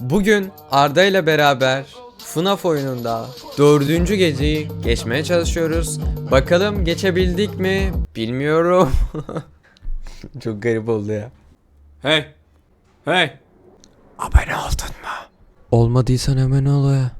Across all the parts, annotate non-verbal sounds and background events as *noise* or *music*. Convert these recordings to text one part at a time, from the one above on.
Bugün Arda ile beraber FNAF oyununda dördüncü geceyi geçmeye çalışıyoruz. Bakalım geçebildik mi? Bilmiyorum. *laughs* Çok garip oldu ya. Hey. Hey. Abone oldun mu? Olmadıysan hemen ol ya.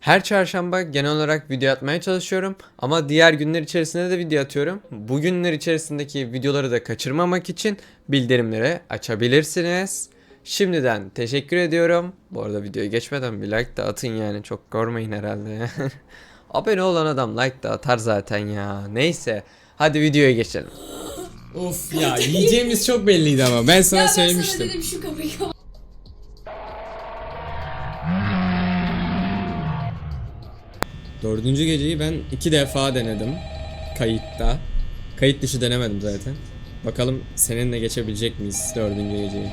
Her çarşamba genel olarak video atmaya çalışıyorum ama diğer günler içerisinde de video atıyorum. Bu günler içerisindeki videoları da kaçırmamak için bildirimleri açabilirsiniz. Şimdiden teşekkür ediyorum. Bu arada videoya geçmeden bir like de atın yani çok görmeyin herhalde. *laughs* Abone olan adam like da atar zaten ya. Neyse hadi videoya geçelim. Of ya yiyeceğimiz çok belliydi ama ben sana Ya ben söylemiştim. sana dedim şu kapıyı kapat. Dördüncü geceyi ben iki defa denedim. Kayıtta. Kayıt dışı denemedim zaten. Bakalım seninle geçebilecek miyiz dördüncü geceyi?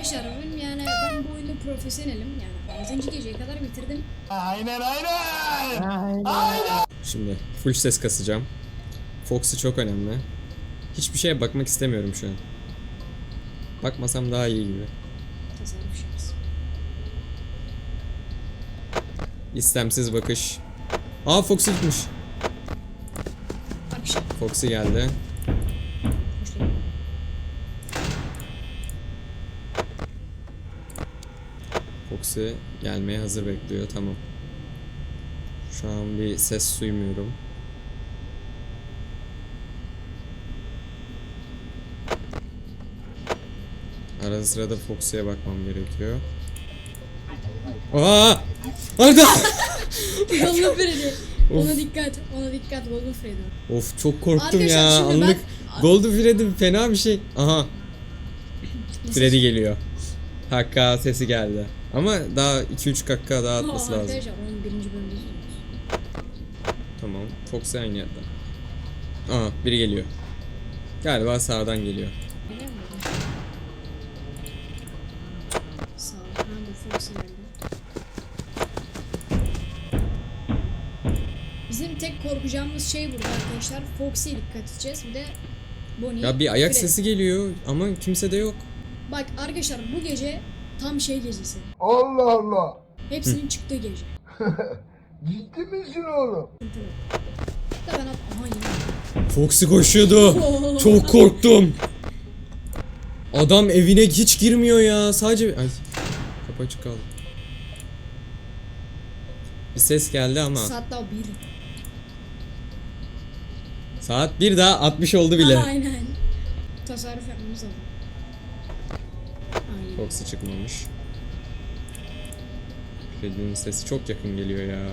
Arkadaşlar benim yani ben bu oyunda profesyonelim yani 6. geceye kadar bitirdim. Şimdi full ses kasacağım. Fox'u çok önemli. Hiçbir şeye bakmak istemiyorum şu an. Bakmasam daha iyi gibi. Tasarruf. İstemsiz bakış. Aa Fox'u gitmiş. Fox'u geldi. Foxy gelmeye hazır bekliyor. Tamam. Şu an bir ses duymuyorum. Arada sırada Foxy'ye bakmam gerekiyor. Aa! Arda! *laughs* Golden Freddy. Ona dikkat, ona dikkat Golden Freddy. Of çok korktum Arkadaşlar ya. şimdi ben- Anlık Golden Freddy fena bir şey. Aha. Freddy geliyor. Hakka sesi geldi. Ama daha 2-3 dakika daha atması lazım. Arkadaşlar onun birinci izliyoruz. Tamam. Fox aynı yerde. Aa biri geliyor. Galiba sağdan geliyor. Biliyor musun? Sağ ol. Ha bu Foxy geldi. Bizim tek korkacağımız şey burada arkadaşlar. Foxy'ye dikkat edeceğiz. Bir de Bonnie. Ya bir ayak Freddy. sesi geliyor ama kimse de yok. Bak arkadaşlar bu gece tam şey gecesi. Allah Allah. Hepsinin çıktığı gece. *laughs* Ciddi misin oğlum? Da ben at aha yine. Foxy koşuyordu. Çok korktum. Adam evine hiç girmiyor ya. Sadece ay kapı açık kaldı. Bir ses geldi ama Saat daha bir. saat bir daha 60 oldu bile. Aynen. Tasarruf yapmamız lazım. Foxy çıkmamış. Freddy'nin sesi çok yakın geliyor ya.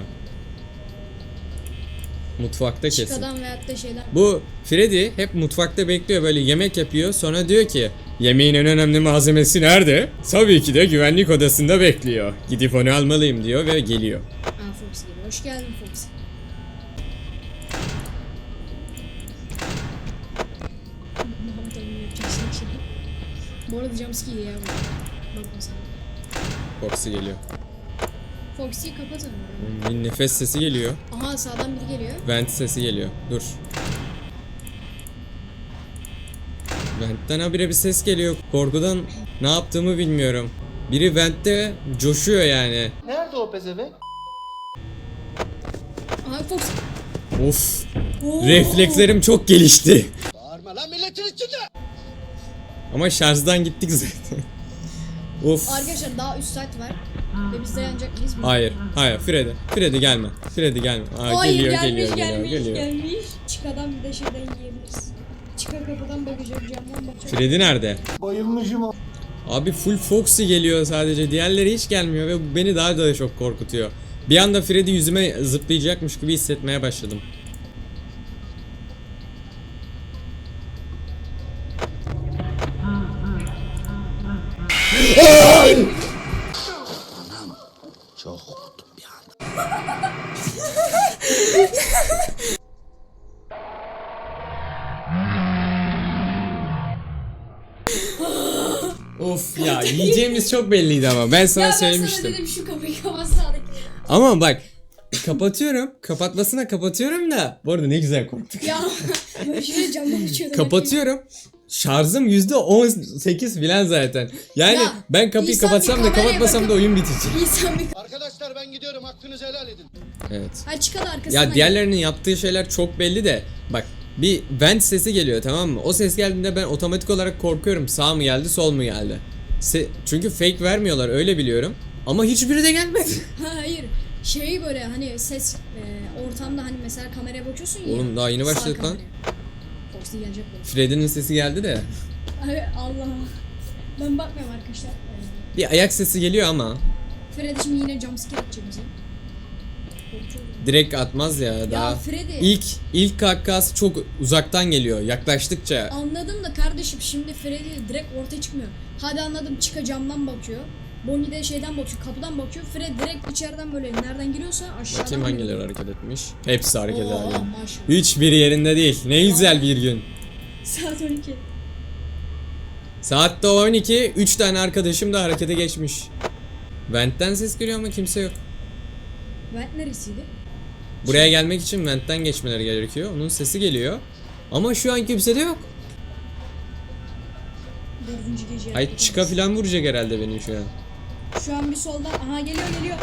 Mutfakta kesin. Çıkadan veyahut da şeyden. Bu Freddy hep mutfakta bekliyor böyle yemek yapıyor sonra diyor ki Yemeğin en önemli malzemesi nerede? Tabii ki de güvenlik odasında bekliyor. Gidip onu almalıyım diyor ve geliyor. Aa Foxy geliyor. Hoş geldin Foxy. Bu arada jumpscare ya bu. Bakma sen. Foxy geliyor. Foxy'yi kapatın. Bir nefes sesi geliyor. Aha sağdan biri geliyor. Vent sesi geliyor. Dur. Vent'ten habire bir ses geliyor. Korkudan ne yaptığımı bilmiyorum. Biri Vent'te coşuyor yani. Nerede o pezevenk? Aha Foxy. Of. Oo. Reflekslerim çok gelişti. Bağırma lan milletin içinde. Ama şarjdan gittik zaten. of. Arkadaşlar daha 3 saat var. Ve biz dayanacak mıyız? bilmiyorum. Hayır, hayır Freddy. Freddy gelme. Freddy gelme. Aa, Hayır geliyor, gelmiş geliyor, gelmiş geliyor, gelmiş, geliyor. Çıkadan bir de şeyden yiyebiliriz. Çıka kapıdan bakacak camdan bakacak. Freddy nerede? Bayılmışım. Abi full Foxy geliyor sadece. Diğerleri hiç gelmiyor ve bu beni daha da çok korkutuyor. Bir anda Freddy yüzüme zıplayacakmış gibi hissetmeye başladım. Of ya yiyeceğimiz çok belliydi ama ben sana Ya ben söylemiştim. sana dedim şu kapıyı kapat sağdaki. Ama bak kapatıyorum. Kapatmasına kapatıyorum da. Bu arada ne güzel korktuk. Ya şöyle camdan *laughs* açıyordum. Kapatıyorum. Şarjım %18 filan zaten. Yani Ya, ben kapıyı insan bir kapatsam da kameraya kapatmasam da oyun bitecek. İnsan bir... Arkadaşlar ben gidiyorum hakkınızı helal edin. Evet. Hadi çıkalım arkasından. Ya diğerlerinin yaptığı şeyler çok belli de bak bir vent sesi geliyor tamam mı? O ses geldiğinde ben otomatik olarak korkuyorum. Sağ mı geldi, sol mu geldi? Se- çünkü fake vermiyorlar öyle biliyorum. Ama hiçbiri de gelmedi. *laughs* Ha, hayır. Şey böyle hani ses e, ortamda hani mesela kameraya bakıyorsun ya. Oğlum daha yeni sağ başladık lan. kameraya. Foxy gelecek böyle. Freddy'nin sesi geldi de. Ay Allah. Ben bakmıyorum arkadaşlar. Bir ayak sesi geliyor ama Freddy şimdi yine jumpscare atacak bize. Korkuyorum. direkt atmaz ya daha. Ya Freddy. İlk ilk kahkahası çok uzaktan geliyor. Yaklaştıkça Anladım da kardeşim şimdi Freddy direkt ortaya çıkmıyor. Hadi anladım çıka camdan bakıyor. Bonnie de şeyden bakıyor, kapıdan bakıyor. Fred direkt içeriden böyle nereden giriyorsa aşağıdan bakayım hangileri hareket etmiş. Hepsi hareket Oo, ediyor. maşallah. Hiçbiri yerinde değil. Ne güzel bir gün. Saat 12. Saatte 12, 3 tane arkadaşım da harekete geçmiş. Vent'ten ses geliyor ama kimse yok. Vent neresiydi? Buraya gelmek için Vent'ten geçmeleri gerekiyor. Onun sesi geliyor. Ama şu an kimse de yok. Dördüncü gece. Ay çıka falan vuracak herhalde beni şu an. Şu an bir soldan aha geliyor geliyor.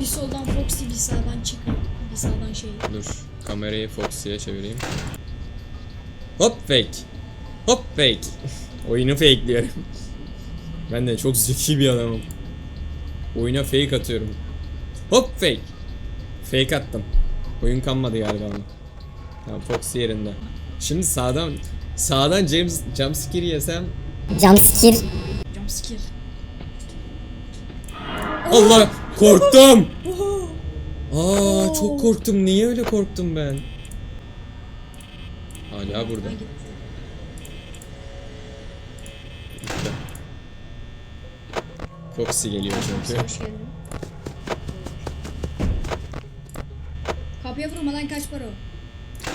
Bir soldan Foxy bir sağdan çıkıyor. Bir sağdan şey. Dur kamerayı Foxy'ye çevireyim. Hop fake. Hop fake. *laughs* Oyunu fakeliyorum. *laughs* ben de çok zeki bir adamım. Oyuna fake atıyorum. Hop fake. Fake attım. Oyun kanmadı galiba ama. Tamam Foxy yerinde. Şimdi sağdan sağdan James jumpscare yesem Jumpscare Jumpscare. Allah korktum. Aa çok korktum. Niye öyle korktum ben? Hala burada. Foxy geliyor çünkü. Kapıya vurmadan kaç para o?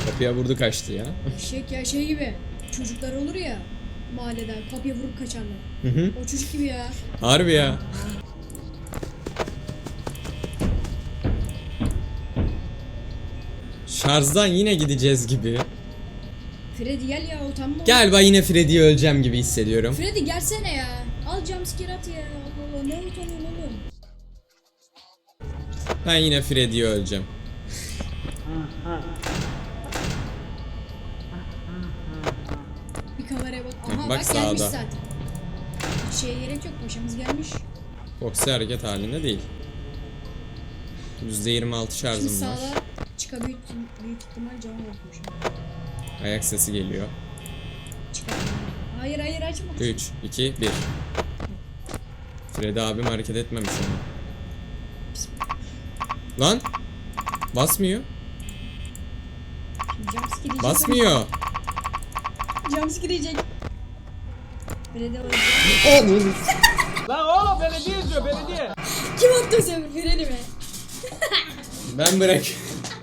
Kapıya vurdu kaçtı ya. Eşek ya şey gibi. Çocuklar olur ya mahallede kapıya vurup kaçarlar. Hı hı. O çocuk gibi ya. Harbi ya. Şarjdan yine gideceğiz gibi. Freddy gel ya utanma. Galiba yine Freddy'yi öleceğim gibi hissediyorum. Freddy gelsene ya. Al jumpscare at ya. Allah Allah ne utanıyorsun oğlum. Ben yine Freddy'yi öleceğim. Bir kameraya bak. Aha Bak bak, gelmiş sağda. zaten. Hiç şeye gerek yok paşamız gelmiş. Foxy hareket halinde değil. %26 Şimdi şarjım var. sağda çıka büyük, büyük ihtimal cama bakmış. Ayak sesi geliyor. Çıka. Hayır hayır açma. 3, 2, 1. Freddy abim hareket etmemiş ama. Lan! Basmıyor. Jumpscare. Basmıyor. Jumpscare yiyecek. Freddy ölecek. *laughs* Lan oğlum belediye izliyor belediye. Kim attı sefer? Freddy mi? Ben bırak. *laughs*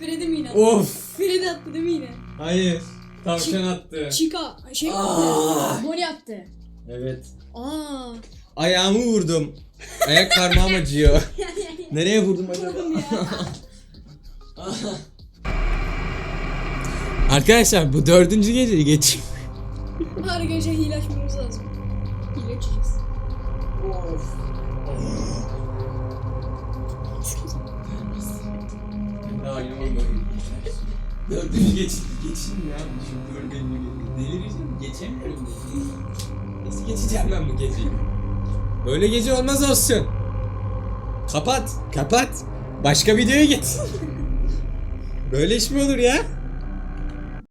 Freddy mi yine? of. Freddy attı değil mi yine? Hayır. Tavşan attı. Chica şey mi attı? Bonnie attı. Evet. Aa. Ayağımı vurdum. Ayak parmağım acıyor. *laughs* Nereye vurdum acaba? *laughs* Arkadaşlar bu dördüncü geceyi geçeyim. Her gece hile açmamız lazım. Hile açacağız. Daha oynamadım. Dördüncü geç, geçeyim ya. Şu dördüncü. Delireceğim. Geçemiyorum. Nasıl geçeceğim ben bu geceyi? Böyle gece olmaz olsun. Kapat. Kapat. Başka videoya git. Böyle iş mi olur ya?